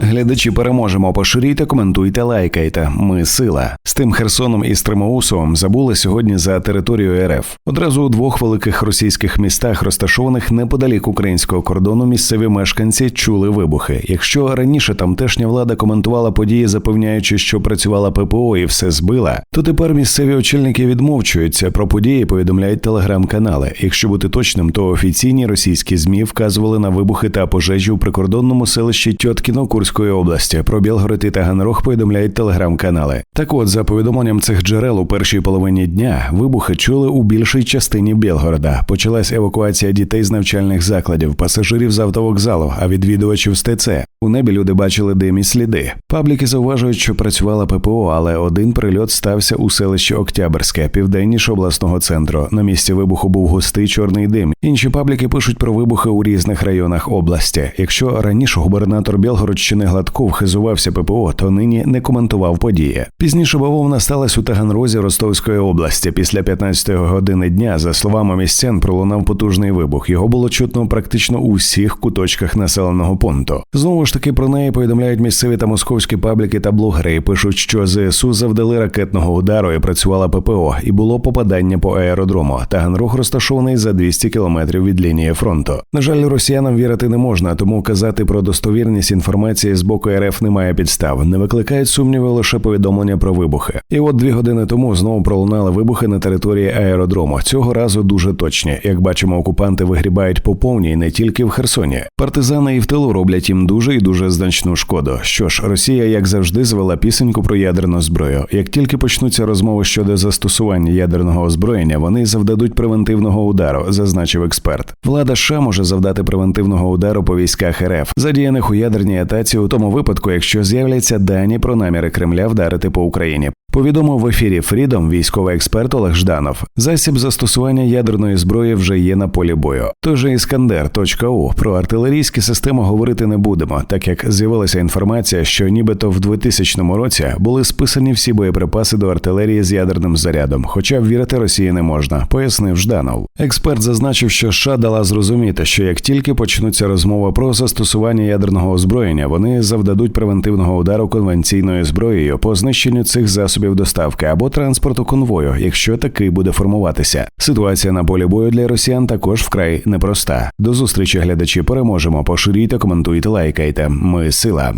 Глядачі переможемо. Поширюйте, коментуйте, лайкайте. Ми сила. З тим Херсоном і Стримоусовим забули сьогодні за територію РФ. Одразу у двох великих російських містах, розташованих неподалік українського кордону, місцеві мешканці чули вибухи. Якщо раніше тамтешня влада коментувала події, запевняючи, що працювала ППО і все збила, то тепер місцеві очільники відмовчуються про події, повідомляють телеграм-канали. Якщо бути точним, то офіційні російські змі вказували на вибухи та пожежі у прикордонному селищі Тьоткіно Курської області. Про Білгород та Ганрох повідомляють телеграм-канали. Так, от за повідомленням цих джерел у першій половині дня вибухи чули у більшій частині Білгорода. Почалась евакуація дітей з навчальних закладів, пасажирів з автовокзалу, а відвідувачів з ТЦ. У небі люди бачили дим і сліди. Пабліки зауважують, що працювала ППО, але один прильот стався у селищі Октябрське, південніше обласного центру. На місці вибуху був густий чорний дим. Інші пабліки пишуть про вибухи у різних районах області. Якщо раніше губернатор Білгородщини Гладков хизувався ППО, то нині не коментував події. Пізніше бавовна сталася у Таганрозі Ростовської області. Після 15-ї години дня, за словами містян, пролунав потужний вибух. Його було чутно практично у всіх куточках населеного пункту. Знову ж таки про неї повідомляють місцеві та московські пабліки та блогери. і Пишуть, що ЗСУ завдали ракетного удару і працювала ППО, і було попадання по аеродрому. Таганрог розташований за 200 кілометрів від лінії фронту. На жаль, росіянам вірити не можна, тому казати про достовірність інформації з боку РФ немає підстав. Не викликають сумніви лише повідомлення про вибухи. І от дві години тому знову пролунали вибухи на території аеродрому. Цього разу дуже точні. Як бачимо, окупанти вигрібають по повній не тільки в Херсоні. Партизани і в тилу роблять їм дуже дуже значну шкоду. Що ж, Росія, як завжди, звела пісеньку про ядерну зброю. Як тільки почнуться розмови щодо застосування ядерного озброєння, вони завдадуть превентивного удару, зазначив експерт. Влада США може завдати превентивного удару по військах РФ, задіяних у ядерній атаці у тому випадку, якщо з'являться дані про наміри Кремля вдарити по Україні. Повідомив в ефірі Фрідом військовий експерт Олег Жданов. Засіб застосування ядерної зброї вже є на полі бою. Тож іскандер.у про артилерійські системи говорити не будемо, так як з'явилася інформація, що нібито в 2000 році були списані всі боєприпаси до артилерії з ядерним зарядом, хоча вірити Росії не можна, пояснив Жданов. Експерт зазначив, що США дала зрозуміти, що як тільки почнуться розмови про застосування ядерного озброєння, вони завдадуть превентивного удару конвенційною зброєю по знищенню цих засобів засобів доставки або транспорту конвою, якщо такий буде формуватися. Ситуація на полі бою для росіян також вкрай непроста. До зустрічі глядачі переможемо. Поширюйте, коментуйте, лайкайте. Ми сила.